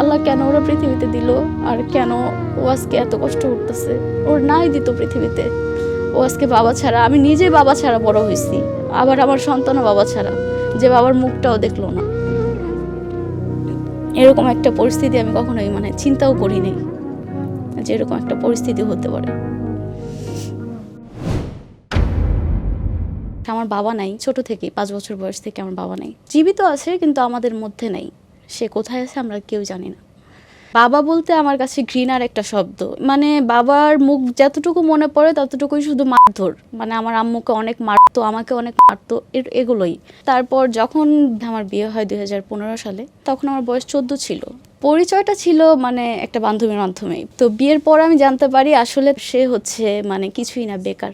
আল্লাহ কেন ওরা পৃথিবীতে দিল? আর কেন ও আজকে এত কষ্ট করতেছে? ওর নাই দিত পৃথিবীতে। ও আজকে বাবা ছাড়া, আমি নিজে বাবা ছাড়া বড় হয়েছি আবার আমার সন্তানও বাবা ছাড়া, যে বাবার মুখটাও দেখল না। এরকম একটা পরিস্থিতি আমি কখনোই মানে চিন্তাও করিনি যে এরকম একটা পরিস্থিতি হতে পারে। আমার বাবা নাই, ছোট থেকেই, পাঁচ বছর বয়স থেকে আমার বাবা নাই। জীবিত আছে, কিন্তু আমাদের মধ্যে নাই। সে কোথায় আছে আমরা কেউ জানি না। বাবা বলতে আমার কাছে ঘৃণার একটা শব্দ। মানে বাবার মুখ যতটুকু মনে পড়ে ততটুকুই শুধু মারধর। মানে আমার আম্মুকে অনেক মারতো, আমাকে অনেক মারতো এগুলোই। তারপর যখন আমার বিয়ে হয় দুই হাজার পনেরো সালে, তখন আমার বয়স চোদ্দ ছিল। পরিচয়টা ছিল মানে একটা বান্ধবীর মাধ্যমেই। তো বিয়ের পর আমি জানতে পারি আসলে সে হচ্ছে মানে কিছুই না, বেকার।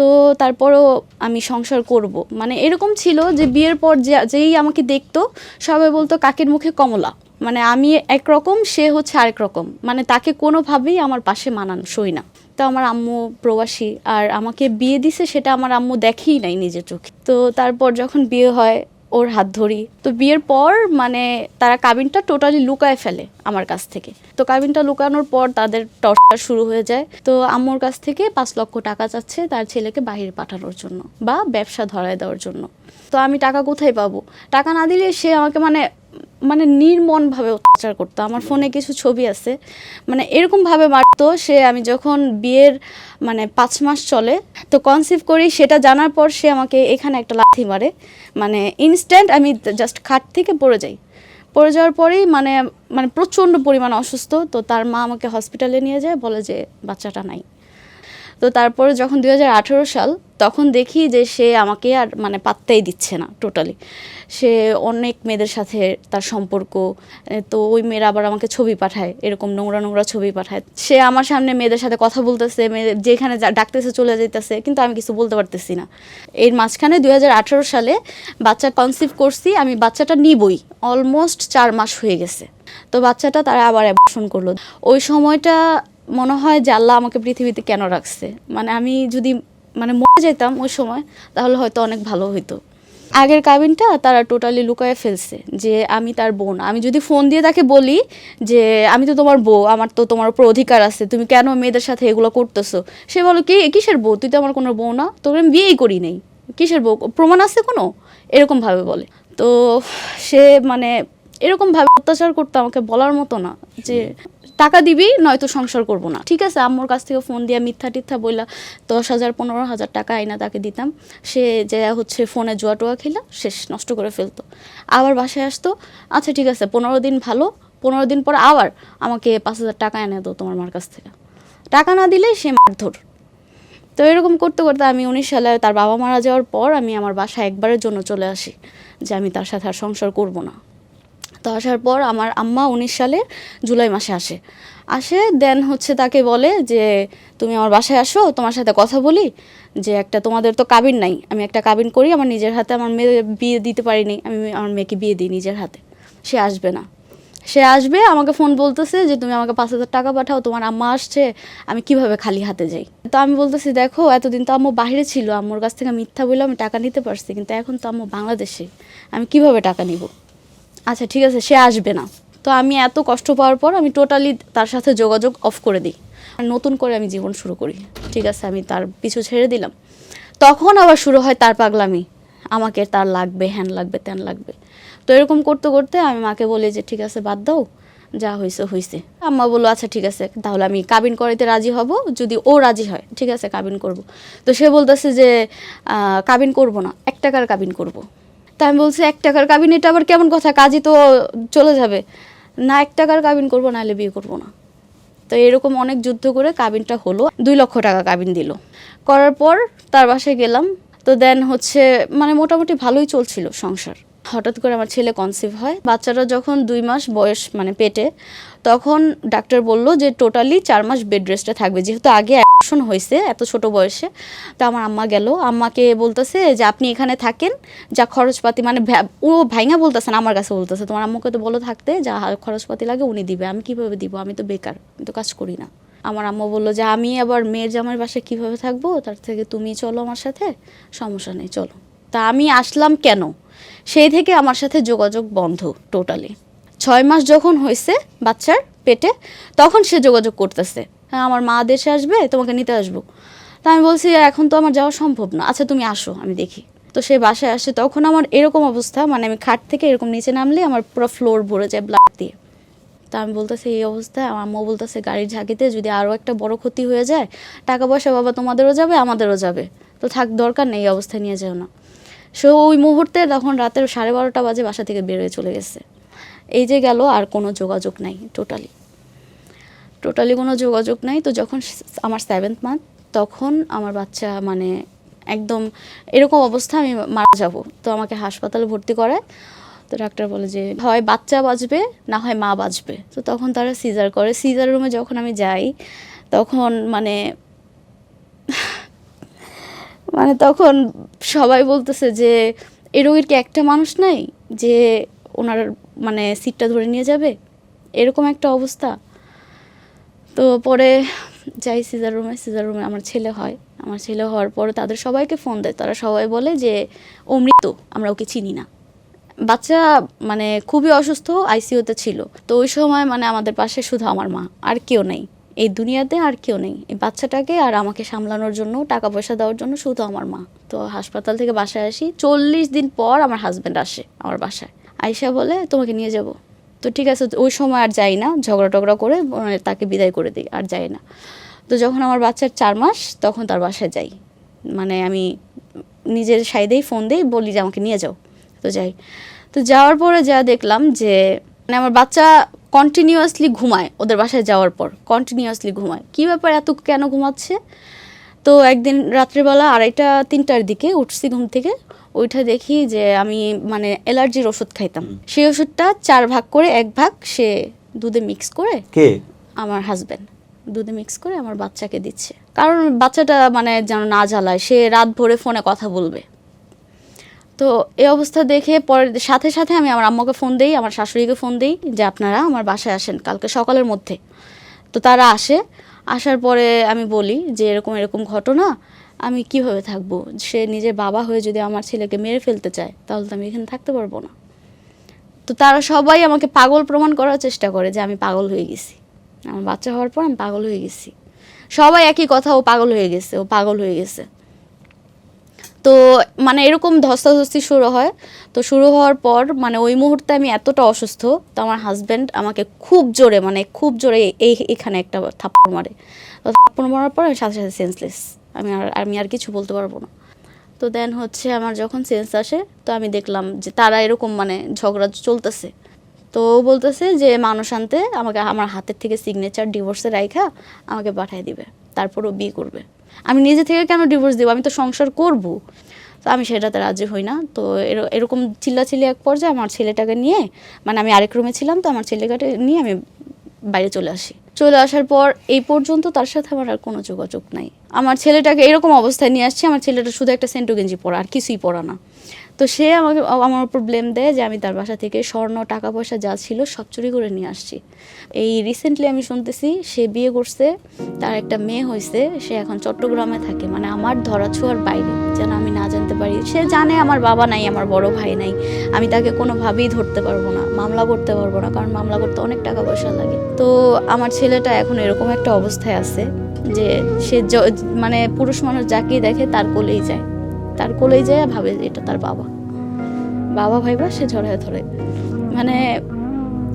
তো তারপরও আমি সংসার করব। মানে এরকম ছিল যে বিয়ের পর যে, যেই আমাকে দেখতো, সবাই বলতো, কাকের মুখে কমলা? মানে আমি একরকম, সে হচ্ছে আরেক রকম। মানে তাকে কোনোভাবেই আমার পাশে মানান সই না। তো আমার আম্মু প্রবাসী, আর আমাকে বিয়ে দিছে, সেটা আমার আম্মু দেখেই নাই নিজের চোখে। তো তারপর যখন বিয়ে হয় ওর হাত ধরি। তো বিয়ের পর মানে তারা কাবিনটা টোটালি লুকায় ফেলে আমার কাছ থেকে। তো কাবিনটা লুকানোর পর তাদের টর্চার শুরু হয়ে যায়। তো আম্মুর কাছ থেকে পাঁচ লক্ষ টাকা চাচ্ছে তার ছেলেকে বাইরে পাঠানোর জন্য বা ব্যবসা ধরায় দেওয়ার জন্য। তো আমি টাকা কোথায় পাবো? টাকা না দিলে সে আমাকে মানে মানে নির্মমভাবে অত্যাচার করতো। আমার ফোনে কিছু ছবি আছে। মানে এরকমভাবে মারতো সে আমি যখন বিয়ের মানে পাঁচ মাস চলে, তো কনসিভ করি সেটা জানার পর সে আমাকে এখানে একটা লাথি মারে। মানে ইনস্ট্যান্ট আমি জাস্ট খাট থেকে পড়ে যাই। পড়ে যাওয়ার পরেই মানে মানে প্রচণ্ড পরিমাণ অসুস্থ। তো তার মা আমাকে হসপিটালে নিয়ে যায়, বলে যে বাচ্চাটা নাই। তো তারপরে যখন দু হাজার আঠেরো সাল, তখন দেখি যে সে আমাকে আর মানে পাত্তাই দিচ্ছে না টোটালি সে অনেক মেয়েদের সাথে তার সম্পর্ক তো ওই মেয়েরা আবার আমাকে ছবি পাঠায়, এরকম নোংরা নোংরা ছবি পাঠায়। সে আমার সামনে মেয়েদের সাথে কথা বলতেছে, মেয়ে যেখানে ডাকতেছে চলে যেতেছে কিন্তু আমি কিছু বলতে পারতেছি না। এর মাঝখানে দুই হাজার আঠেরো সালে বাচ্চা কনসিভ করছি, আমি বাচ্চাটা নিবই অলমোস্ট চার মাস হয়ে গেছে। তো বাচ্চাটা তারা আবার অ্যাবর্শন করল। ওই সময়টা মনে হয় যে আল্লাহ আমাকে পৃথিবীতে কেন রাখছে? মানে আমি যদি মানে মরে যেতাম ওই সময়, তাহলে হয়তো অনেক ভালো হইতো। আগের কাবিনটা তারা টোটালি লুকায়ে ফেলছে যে আমি তার বোন। আমি যদি ফোন দিয়ে তাকে বলি যে, আমি তো তোমার বউ, আমার তো তোমার উপর অধিকার আছে, তুমি কেন মেয়েদের সাথে এগুলো করতেছো? সে বলো, কি, কিসের বউ? তুই তো আমার কোনো বউ না তোকে আমি বিয়েই করি নেই। কিসের বউ? প্রমাণ আছে কোনো? এরকমভাবে বলে। তো সে মানে এরকমভাবে অত্যাচার করতো আমাকে বলার মতো না যে টাকা দিবি, নয়তো সংসার করব না। ঠিক আছে, আম্মুর কাছ থেকে ফোন দিয়া মিথ্যা টিথ্যা বইলা দশ হাজার, পনেরো হাজার টাকা আইনা তাকে দিতাম। সে যে হচ্ছে ফোনে জুয়া টুয়া খেলা শেষ নষ্ট করে ফেলতো। আবার বাসায় আসতো আচ্ছা ঠিক আছে, পনেরো দিন ভালো, পনেরো দিন পর আবার আমাকে পাঁচ হাজার টাকা এনে দাও তোমার মার কাছ থেকে। টাকা না দিলে সে মারধর। তো এরকম করতে করতে আমি উনিশ সালে তার বাবা মারা যাওয়ার পর আমি আমার বাসায় একবারের জন্য চলে আসি, যে আমি তার সাথে আর সংসার করব না। তো আসার পর আমার আম্মা উনিশ সালে জুলাই মাসে আসে। আসে দেন হচ্ছে তাকে বলে যে, তুমি আমার বাসায় আসো, তোমার সাথে কথা বলি, যে একটা তোমাদের তো কাবিন নাই, আমি একটা কাবিন করি, আমার নিজের হাতে আমার মেয়ে বিয়ে দিতে পারিনি, আমি আমার মেয়েকে বিয়ে দিই নিজের হাতে। সে আসবে না। সে আসবে, আমাকে ফোন বলতেছে যে, তুমি আমাকে পাঁচ হাজার টাকা পাঠাও, তোমার আম্মা আসছে, আমি কীভাবে খালি হাতে যাই? তো আমি বলতেছি, দেখো, এতদিন তো আম্মু বাইরে ছিল, আম্মুর কাছ থেকে মিথ্যা বলে আমি টাকা নিতে পারছি, কিন্তু এখন তো আম্মু বাংলাদেশে, আমি কীভাবে টাকা নিব? আচ্ছা ঠিক আছে, সে আসবে না। তো আমি এত কষ্ট পাওয়ার পর আমি টোটালি তার সাথে যোগাযোগ অফ করে দিই। আর নতুন করে আমি জীবন শুরু করি। ঠিক আছে, আমি তার পিছু ছেড়ে দিলাম। তখন আবার শুরু হয় তার পাগলামি। আমাকে তার লাগবে, হ্যান লাগবে, ত্যান লাগবে। তো এরকম করতে করতে আমি মাকে বলি যে, ঠিক আছে, বাদ দাও। যা হয়েছে হয়েছে আম্মা বলল আচ্ছা ঠিক আছে, তাহলে আমি কাবিন করাইতে রাজি হব। যদি ও রাজি হয়, ঠিক আছে, কাবিন করব। তো সে বলতেছে যে কাবিন করব না, এক টাকার কাবিন করব। তা আমি বলছি, এক টাকার কাবিন, এটা আবার কেমন কথা? কাজই তো চলে যাবে। না, এক টাকার কাবিন করব, নাহলে বিয়ে করব না। তো এরকম অনেক যুদ্ধ করে কাবিনটা হলো, দুই লক্ষ টাকা কাবিন দিল। করার পর তার বাসায় গেলাম। তো দেন হচ্ছে মানে মোটামুটি ভালোই চলছিল সংসার। হঠাৎ করে আমার ছেলে কনসিভ হয়। বাচ্চাটা যখন দুই মাস বয়স মানে পেটে, তখন ডাক্তার বলল যে টোটালি চার মাস বেড রেস্টে থাকবে। যেহেতু আগে অ্যাকশন হয়েছে এত ছোট বয়সে। তো আমার আম্মা গেল, আম্মাকে বলতেছে যে, আপনি এখানে থাকেন, যা খরচপাতি মানে ও ভাইঙা বলতেছে না, আমার কাছে বলতেছে। তোমার আম্মুকে তো বলো থাকতে, যা খরচপাতি লাগে উনি দিবে, আমি কীভাবে দিব? আমি তো বেকার, আমি তো কাজ করি না। আমার আম্মা বলল যে, আমি আবার মেয়ের জামাইয়ের বাসায় কীভাবে থাকব? তার থেকে তুমি চলো আমার সাথে, সমস্যা নেই, চলো। তা আমি আসলাম কেন? সেই থেকে আমার সাথে যোগাযোগ বন্ধ টোটালি ছয় মাস যখন হয়েছে বাচ্চার পেটে, তখন সে যোগাযোগ করতেছে। হ্যাঁ আমার মা দেশে আসবে, তোমাকে নিতে আসব। তা আমি বলছি, এখন তো আমার যাওয়া সম্ভব না। আচ্ছা তুমি আসো, আমি দেখি। তো সে বাসায় আসে, তখন আমার এরকম অবস্থা মানে আমি খাট থেকে এরকম নিচে নামলে আমার পুরো ফ্লোর ভরে যায় ব্লাড দিয়ে। তা আমি বলতেছি, এই অবস্থায় আমার আম্মু বলতেছে, গাড়ির ঝাঁকিতে যদি আরও একটা বড় ক্ষতি হয়ে যায়, টাকা পয়সা বাবা তোমাদেরও যাবে, আমাদেরও যাবে। তো থাক, দরকার নেই, এই অবস্থায় নিয়ে যেও না। সো ওই মুহূর্তে তখন রাতের সাড়ে বারোটা বাজে বাসা থেকে বেরোয় চলে গেছে। এই যে গেল, আর কোনো যোগাযোগ নাই টোটালি টোটালি কোনো যোগাযোগ নাই। তো যখন আমার সেভেন্থ মান্থ তখন আমার বাচ্চা মানে একদম এরকম অবস্থা আমি মারা যাব। তো আমাকে হাসপাতালে ভর্তি করায়। তো ডাক্তার বলে যে, হয় বাচ্চা বাঁচবে, না হয় মা বাঁচবে। তো তখন তারা সিজার করে। সিজার রুমে যখন আমি যাই, তখন মানে মানে তখন সবাই বলতেছে যে, এ রোগীর কি একটা মানুষ নাই যে ওনার মানে সিটটা ধরে নিয়ে যাবে? এরকম একটা অবস্থা। তো পরে যাই সিজার রুমে সিজার রুমে আমার ছেলে হয়। আমার ছেলে হওয়ার পরে তাদের সবাইকে ফোন দেয়। তারা সবাই বলে যে, ও মৃত আমরা ওকে চিনি না। বাচ্চা মানে খুবই অসুস্থ আইসিইউতে ছিল। তো ওই সময় মানে আমাদের পাশে শুধু আমার মা, আর কেউ নেই। এই দুনিয়াতে আর কেউ নেই। এই বাচ্চাটাকে আর আমাকে সামলানোর জন্য টাকা পয়সা দেওয়ার জন্য শুধু আমার মা। তো হাসপাতাল থেকে বাসায় আসি। চল্লিশ দিন পর আমার হাজব্যান্ড আসে আমার বাসায়। আয়সা বলে, তোমাকে নিয়ে যাব। তো ঠিক আছে ওই সময় আর যাই না, ঝগড়া টগড়া করে মানে তাকে বিদায় করে দিই, আর যাই না। তো যখন আমার বাচ্চার চার মাস, তখন তার বাসায় যাই। মানে আমি নিজের সাইডেই ফোন দিই, বলি যে আমাকে নিয়ে যাও। তো যাই। তো যাওয়ার পরে যা দেখলাম যে মানে আমার বাচ্চা কন্টিনিউয়াসলি ঘুমায় ওদের বাসায় যাওয়ার পর কন্টিনিউয়াসলি ঘুমায়। কী ব্যাপার এত কেন ঘুমাচ্ছে? তো একদিন রাত্রিবেলা আড়াইটা, তিনটার দিকে উঠছি ঘুম থেকে ওইটা দেখি যে আমি মানে অ্যালার্জির ওষুধ খাইতাম। সেই ওষুধটা চার ভাগ করে এক ভাগ সে দুধে মিক্স করে কে? আমার হাজব্যান্ড দুধে মিক্স করে আমার বাচ্চাকে দিচ্ছে। কারণ বাচ্চাটা মানে যেন না জ্বালায় সে রাত ভরে ফোনে কথা বলবে। তো এই অবস্থা দেখে পরে সাথে সাথে আমি আমার আম্মাকে ফোন দিই আমার শাশুড়িকে ফোন দিই যে আপনারা আমার বাসায় আসেন কালকে সকালের মধ্যে। তো তারা আসে। আসার পরে আমি বলি যে এরকম এরকম ঘটনা আমি কীভাবে থাকব? সে নিজের বাবা হয়ে যদি আমার ছেলেকে মেরে ফেলতে চায়, তাহলে তো আমি এখানে থাকতে পারব না। তো তারা সবাই আমাকে পাগল প্রমাণ করার চেষ্টা করে যে আমি পাগল হয়ে গেছি। আমার বাচ্চা হওয়ার পর আমি পাগল হয়ে গেছি। সবাই একই কথা, ও পাগল হয়ে গেছে, ও পাগল হয়ে গেছে। তো মানে এরকম ধস্তাধস্তি শুরু হয়। তো শুরু হওয়ার পর মানে ওই মুহূর্তে আমি এতটা অসুস্থ, তো আমার হাজব্যান্ড আমাকে খুব জোরে মানে খুব জোরে এই এখানে একটা থাপ্পড় মারে। তো থাপ্পড় মারার পর আমি সাথে সাথে সেন্সলেস আমি আর আমি আর কিছু বলতে পারব না। তো দেন হচ্ছে আমার যখন সেন্স আসে, তো আমি দেখলাম যে তারা এরকম মানে ঝগড়া চলতেছে। তো ও বলতেছে যে, মানুষ আনতে আমাকে আমার হাতের থেকে সিগনেচার ডিভোর্সে রাইখা, আমাকে পাঠিয়ে দিবে। তারপর ও বিয়ে করবে। আমি নিজে থেকে কেন ডিভোর্স দেবো? আমি তো সংসার করব। তো আমি সেটাতে রাজি হই না। তো এর- এরকম চিল্লাচিল্লি এক পর্যায়ে আমার ছেলেটাকে নিয়ে মানে আমি আরেক রুমে ছিলাম, তো আমার ছেলেটাকে নিয়ে আমি বাইরে চলে আসি। চলে আসার পর এই পর্যন্ত তার সাথে আমার আর কোনো যোগাযোগ নাই। আমার ছেলেটাকে এরকম অবস্থায় নিয়ে আসছি, আমার ছেলেটা শুধু একটা সেন্টু গেঞ্জি পরা, আর কিছুই পরা না। তো সে আমাকে আমার উপর ব্লেম দেয় যে আমি তার বাসা থেকে স্বর্ণ টাকা পয়সা যা ছিল সব চুরি করে নিয়ে আসছি। এই রিসেন্টলি আমি শুনতেছি সে বিয়ে করছে, তার একটা মেয়ে হয়েছে সে এখন চট্টগ্রামে থাকে। মানে আমার ধরা ছোঁয়ার বাইরে, যেন আমি না জানতে পারি। সে জানে আমার বাবা নাই, আমার বড় ভাই নাই। আমি তাকে কোনোভাবেই ধরতে পারব না, মামলা করতে পারব না, কারণ মামলা করতে অনেক টাকা পয়সা লাগে। তো আমার ছেলেটা এখন এরকম একটা অবস্থায় আছে যে সে মানে পুরুষ মানুষ যাকেই দেখে তার কোলেই যায়। তার কোলেই যায় ভাবে এটা তার বাবা। বাবা ভাইবা সে ঝড়ে ধরে। মানে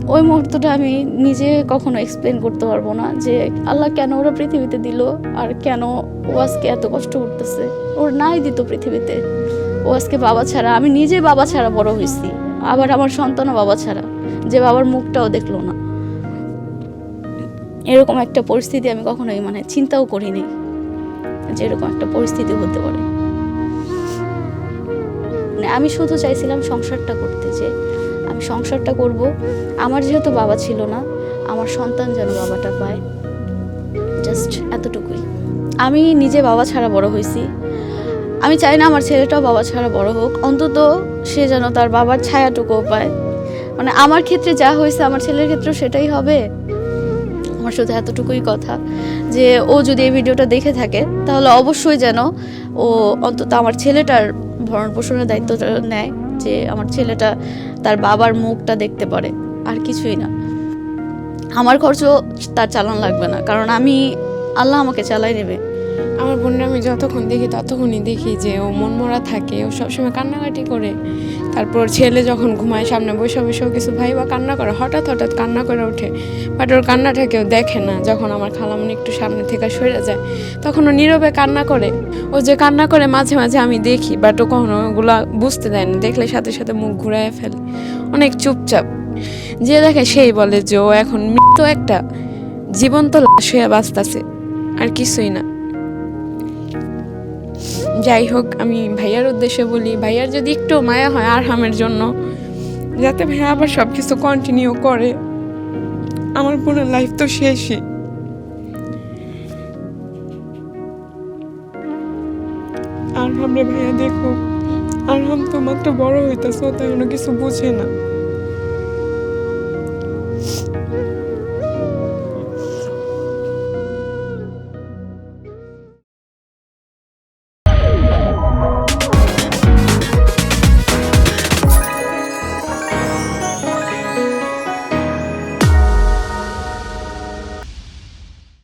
ওই মুহূর্তটা আমি নিজে কখনো এক্সপ্লেন করতে পারব না যে আল্লাহ কেন ওরা পৃথিবীতে দিল আর কেন ও আজকে এত কষ্ট করতেছে। ওর নাই দিত পৃথিবীতে। ও আজকে বাবা ছাড়া, আমি নিজে বাবা ছাড়া বড় হয়েছি। আবার আমার সন্তানও বাবা ছাড়া, যে বাবার মুখটাও দেখল না। এরকম একটা পরিস্থিতি আমি কখনোই মানে চিন্তাও করিনি যে এরকম একটা পরিস্থিতি হতে পারে। মানে আমি শুধু চাইছিলাম সংসারটা করতে যে আমি সংসারটা করব। আমার যেহেতু বাবা ছিল না, আমার সন্তান যেন বাবাটা পায়। জাস্ট এতটুকুই। আমি নিজে বাবা ছাড়া বড় হয়েছি। আমি চাই না আমার ছেলেটাও বাবা ছাড়া বড় হোক। অন্তত সে যেন তার বাবার ছায়াটুকুও পায়। মানে আমার ক্ষেত্রে যা হয়েছে আমার ছেলের ক্ষেত্রেও সেটাই হবে। আমার শুধু এতটুকুই কথা যে ও যদি এই ভিডিওটা দেখে থাকে, তাহলে অবশ্যই যেন ও অন্তত আমার ছেলেটার ভরণ পোষণের দায়িত্বটা নেয় যে আমার ছেলেটা তার বাবার মুখটা দেখতে পারে, আর কিছুই না। আমার খরচও তার চালান লাগবে না, কারণ আমি, আল্লাহ আমাকে চালাই নেবে। আমার বোনরা আমি যতক্ষণ দেখি ততক্ষণই দেখি যে ও মনমরা থাকে, ও সবসময় কান্নাকাটি করে। তারপর ছেলে যখন ঘুমায় সামনে বসে বসেও কিছু ভাই বা কান্না করে, হঠাৎ হঠাৎ কান্না করে ওঠে। বাট ওর কান্নাটা কেউ দেখে না, যখন আমার খালামনি একটু সামনে থেকে সরে যায়, তখন ও নীরবে কান্না করে। ও যে কান্না করে মাঝে মাঝে আমি দেখি, বাট ও কখনো ওগুলা বুঝতে দেয় না, দেখলে সাথে সাথে মুখ ঘুরায় ফেলে। অনেক চুপচাপ। যে দেখে সেই বলে যে ও এখন মৃত একটা জীবন্ত লাশ হয়ে বাঁচতেছে, আর কিছুই না। যাই হোক আমি ভাইয়ার উদ্দেশ্যে বলি, ভাইয়ার যদি একটু মায়া হয় আরহামের জন্য, যাতে ভাইয়া আবার সব কিছু কন্টিনিউ করে, আমার পুরো লাইফ তো শেষই। আরহাম রে ভাইয়া, দেখো, আরহাম তো মাত্র বড় হইতেছে, ও তো এখনও কিছু বুঝে না।